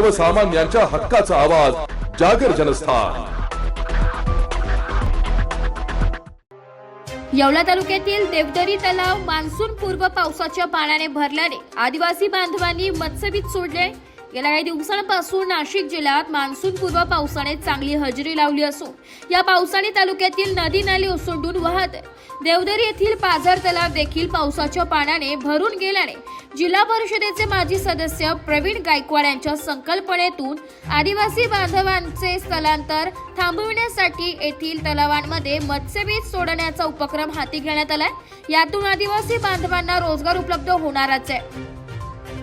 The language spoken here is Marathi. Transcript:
सर्वसामान्यांच्या हक्काचा आवाज जागर जनस्थान. येवला तालुक्यातील देवदरी तलाव मान्सून पूर्व पावसाच्या पाण्याने भरल्याने आदिवासी बांधवांनी मत्स्यबीज सोडले. गेल्या काही दिवसांपासून नाशिक जिल्ह्यात मान्सून पूर्व पावसाने चांगली हजेरी लावली असून या पावसाने तालुक्यातील नदी नाले ओसंडून वाहत देवदरी येथील पाझर तलाव देखील पावसाच्या पाण्याने भरून गेल्याने जिल्हा परिषदेचे माजी सदस्य प्रवीण गायकवाड यांच्या संकल्पनेतून आदिवासी बांधवांचे स्थलांतर थांबविण्यासाठी येथील तलावांमध्ये मत्स्यबीज सोडण्याचा उपक्रम हाती घेण्यात आलाय. यातून आदिवासी बांधवांना रोजगार उपलब्ध होणारच आहे.